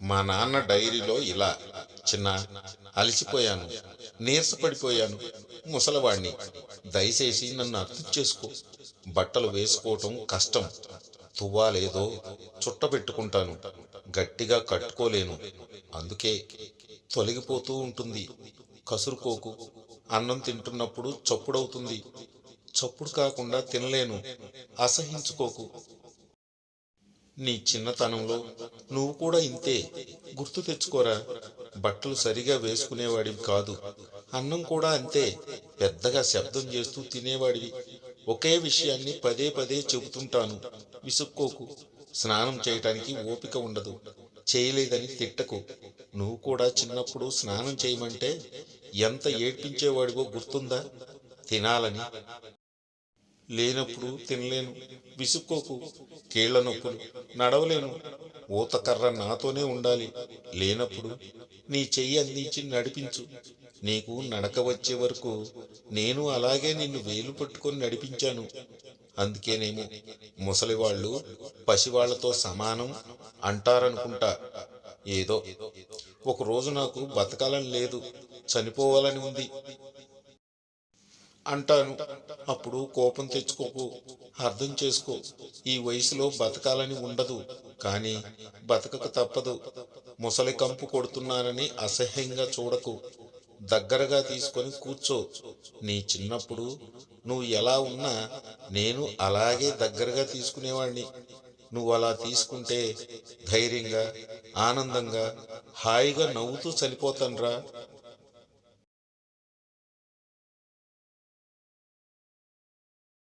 మా నాన్న డైరీలో ఇలా చిన్న అలసిపోయాను నీరసపడిపోయాను ముసలవాణ్ణి దయచేసి నన్ను అర్థం చేసుకో బట్టలు వేసుకోవటం కష్టం తువ్వాలేదో చుట్టబెట్టుకుంటాను గట్టిగా కట్టుకోలేను అందుకే తొలగిపోతూ ఉంటుంది కసురుకోకు అన్నం తింటున్నప్పుడు చప్పుడవుతుంది చప్పుడు కాకుండా తినలేను అసహించుకోకు. నీ చిన్నతనంలో నువ్వు కూడా ఇంతే. గుర్తు తెచ్చుకోరా. బట్టలు సరిగా వేసుకునేవాడివి కాదు. అన్నం కూడా అంతే. పెద్దగా శబ్దం చేస్తూ తినేవాడివి. ఒకే విషయాన్ని పదే పదే చెబుతుంటాను. విసుక్కోకు. స్నానం చేయటానికి ఓపిక ఉండదు. చేయలేదని తిట్టకు. నువ్వు కూడా చిన్నప్పుడు స్నానం చేయమంటే ఎంత ఏడ్పించేవాడివో గుర్తుందా? తినాలని. లేనప్పుడు తినలేను. విసుక్కోకు. కీళ్ళ నొప్పులు. నడవలేను. ఊతకర్ర నాతోనే ఉండాలి. లేనప్పుడు నీ చెయ్యి అందించి నడిపించు. నీకు నడక వచ్చే వరకు నేను అలాగే నిన్ను వేలు పట్టుకొని నడిపించాను. అందుకేనేమో ముసలివాళ్ళు పసివాళ్ళతో సమానం అంటారనుకుంటా. ఏదో ఒకరోజు నాకు బతకాలని లేదు. చనిపోవాలని ఉంది. అంటాను. అప్పుడు కోపం తెచ్చుకోకు. అర్థం చేసుకో. ఈ వయసులో బతకాలని ఉండదు. కానీ బతకక తప్పదు. ముసలి కంపు కొడుతున్నానని అసహ్యంగా చూడకు. దగ్గరగా తీసుకొని కూర్చో. నీ చిన్నప్పుడు నువ్వు ఎలా ఉన్నా నేను అలాగే దగ్గరగా తీసుకునేవాణ్ణి. నువ్వు అలా తీసుకుంటే ధైర్యంగా ఆనందంగా హాయిగా నవ్వుతూ చనిపోతానురా.